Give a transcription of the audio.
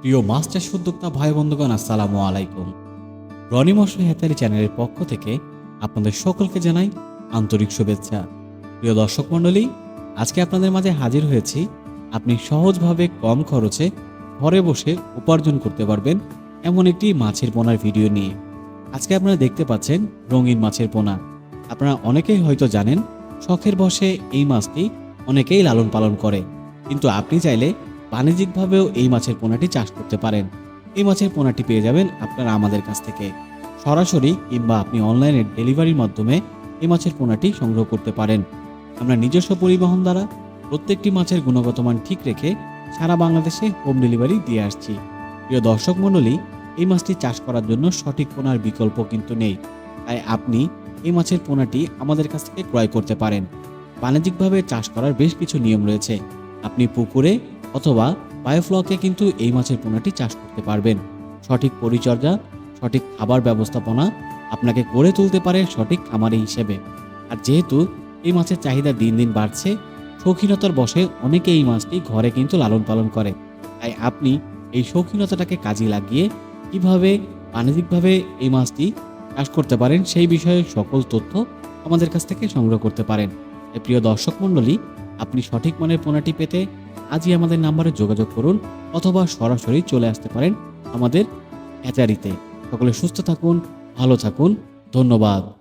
প্রিয় মাছ চাষ উদ্যোক্তা ভাই বন্ধুগণ, আসসালামু আলাইকুম। রনি মশলা হেতারি চ্যানেলের পক্ষ থেকে আপনাদের সকলকে জানাই আন্তরিক শুভেচ্ছা। প্রিয় দর্শক মণ্ডলী, আজকে আপনাদের মাঝে হাজির হয়েছি। আপনি সহজভাবে কম খরচে ঘরে বসে উপার্জন করতে পারবেন এমন একটি মাছের পোনার ভিডিও নিয়ে। আজকে আপনারা দেখতে পাচ্ছেন রঙিন মাছের পোনা। আপনারা অনেকেই হয়তো জানেন, শখের বসে এই মাছটি অনেকেই লালন পালন করে। কিন্তু আপনি চাইলে বাণিজ্যিকভাবেও এই মাছের পোনাটি চাষ করতে পারেন। এই মাছের পোনাটি পেয়ে যাবেন আপনারা আমাদের কাছ থেকে। সরাসরি কিংবা আপনি অনলাইনে ডেলিভারির মাধ্যমে এই মাছের পোনাটি সংগ্রহ করতে পারেন। আমরা নিজস্ব পরিবহন দ্বারা প্রত্যেকটি মাছের গুণগত মান ঠিক রেখে সারা বাংলাদেশে হোম ডেলিভারি দিয়ে আসছি। প্রিয় দর্শক মণ্ডলী, এই মাছটি চাষ করার জন্য সঠিক পোনার বিকল্প কিন্তু নেই। তাই আপনি এই মাছের পোনাটি আমাদের কাছ থেকে ক্রয় করতে পারেন। বাণিজ্যিকভাবে চাষ করার বেশ কিছু নিয়ম রয়েছে। আপনি পুকুরে অথবা বায়োফ্লকে কিন্তু এই মাছের পোনাটি চাষ করতে পারবেন। সঠিক পরিচর্যা, সঠিক খাবার ব্যবস্থাপনা আপনাকে গড়ে তুলতে পারে সঠিক খামারি হিসেবে। আর যেহেতু এই মাছের চাহিদা দিন দিন বাড়ছে, শৌখিনতার বসে অনেকে এই মাছটি ঘরে কিন্তু লালন পালন করে। তাই আপনি এই শৌখিনতাটাকে কাজে লাগিয়ে কীভাবে বাণিজ্যিকভাবে এই মাছটি চাষ করতে পারেন সেই বিষয়ে সকল তথ্য আমাদের কাছ থেকে সংগ্রহ করতে পারেন। প্রিয় দর্শক মণ্ডলী আপনি সঠিক মানের পোনাটি পেতে আজই আমাদের নাম্বারে যোগাযোগ করুন অথবা সরাসরি চলে আসতে পারেন আমাদের অ্যাচারিতে সকলে সুস্থ থাকুন, ভালো থাকুন, ধন্যবাদ।